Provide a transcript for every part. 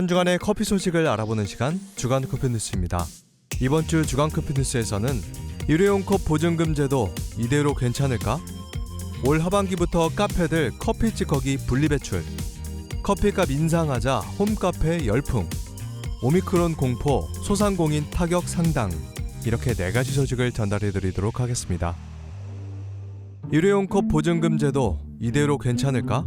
한 주간의 커피 소식을 알아보는 시간 주간 커피 뉴스입니다. 이번 주 주간 커피 뉴스에서는 일회용 컵 보증금 제도 이대로 괜찮을까? 올 하반기부터 카페들 커피 찌꺼기 분리 배출, 커피값 인상하자 홈카페 열풍, 오미크론 공포, 소상공인 타격 상당 이렇게 네 가지 소식을 전달해 드리도록 하겠습니다. 일회용 컵 보증금 제도 이대로 괜찮을까?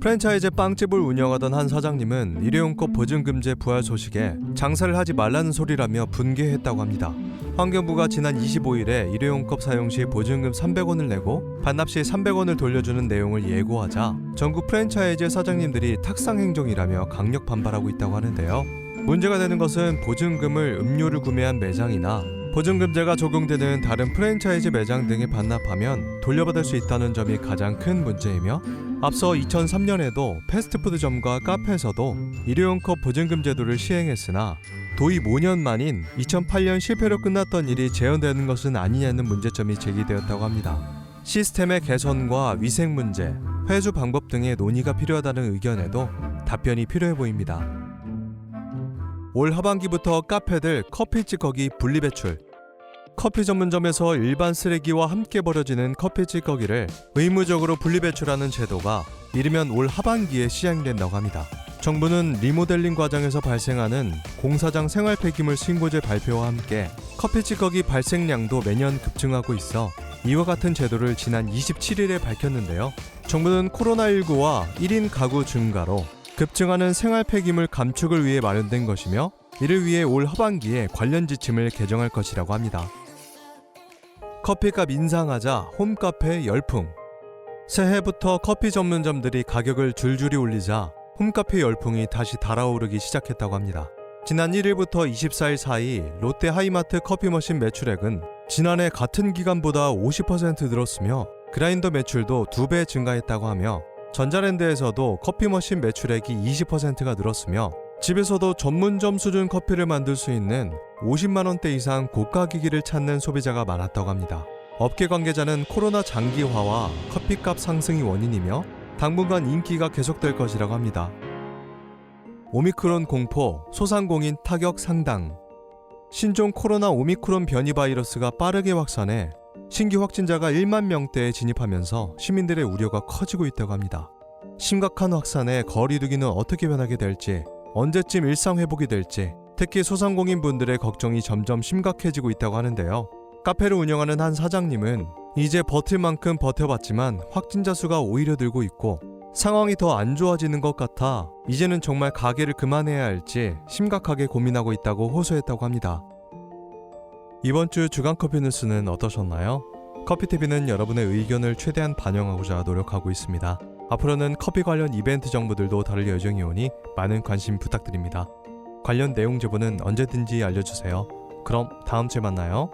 프랜차이즈 빵집을 운영하던 한 사장님은 일회용 컵 보증 금제 부활 소식에 장사를 하지 말라는 소리라며 분개했다고 합니다. 환경부가 지난 25일에 일회용 컵 사용 시 보증금 300원을 내고 반납 시 300원을 돌려주는 내용을 예고하자 전국 프랜차이즈 사장님들이 탁상 행정이라며 강력 반발하고 있다고 하는데요. 문제가 되는 것은 보증금을 음료를 구매한 매장이나 보증금제가 적용되는 다른 프랜차이즈 매장 등에 반납하면 돌려받을 수 있다는 점이 가장 큰 문제이며 앞서 2003년에도 패스트푸드점과 카페에서도 일회용 컵 보증금 제도를 시행했으나 도입 5년 만인 2008년 실패로 끝났던 일이 재현되는 것은 아니냐는 문제점이 제기되었다고 합니다. 시스템의 개선과 위생 문제, 회수 방법 등의 논의가 필요하다는 의견에도 답변이 필요해 보입니다. 올 하반기부터 카페들 커피 찌꺼기 분리 배출 커피 전문점에서 일반 쓰레기와 함께 버려지는 커피 찌꺼기를 의무적으로 분리 배출하는 제도가 이르면 올 하반기에 시행된다고 합니다. 정부는 리모델링 과정에서 발생하는 공사장 생활 폐기물 신고제 발표와 함께 커피 찌꺼기 발생량도 매년 급증하고 있어 이와 같은 제도를 지난 27일에 밝혔는데요. 정부는 코로나19와 1인 가구 증가로 급증하는 생활 폐기물 감축을 위해 마련된 것이며 이를 위해 올 하반기에 관련 지침을 개정할 것이라고 합니다. 커피값 인상하자 홈카페 열풍. 새해부터 커피 전문점들이 가격을 줄줄이 올리자 홈카페 열풍이 다시 달아오르기 시작했다고 합니다. 지난 1일부터 24일 사이 롯데 하이마트 커피 머신 매출액은 지난해 같은 기간보다 50% 늘었으며 그라인더 매출도 2배 증가했다고 하며 전자랜드에서도 커피 머신 매출액이 20%가 늘었으며 집에서도 전문점 수준 커피를 만들 수 있는 50만 원대 이상 고가 기기를 찾는 소비자가 많았다고 합니다. 업계 관계자는 코로나 장기화와 커피값 상승이 원인이며 당분간 인기가 계속될 것이라고 합니다. 오미크론 공포, 소상공인 타격 상당. 신종 코로나 오미크론 변이 바이러스가 빠르게 확산해 신규 확진자가 1만 명대에 진입하면서 시민들의 우려가 커지고 있다고 합니다. 심각한 확산에 거리두기는 어떻게 변하게 될지, 언제쯤 일상 회복이 될지, 특히 소상공인 분들의 걱정이 점점 심각해지고 있다고 하는데요. 카페를 운영하는 한 사장님은 이제 버틸 만큼 버텨봤지만 확진자 수가 오히려 늘고 있고 상황이 더 안 좋아지는 것 같아 이제는 정말 가게를 그만해야 할지 심각하게 고민하고 있다고 호소했다고 합니다. 이번 주 주간 커피 뉴스는 어떠셨나요? 커피TV는 여러분의 의견을 최대한 반영하고자 노력하고 있습니다. 앞으로는 커피 관련 이벤트 정보들도 다룰 예정이 오니 많은 관심 부탁드립니다. 관련 내용 제보는 언제든지 알려주세요. 그럼 다음 주에 만나요.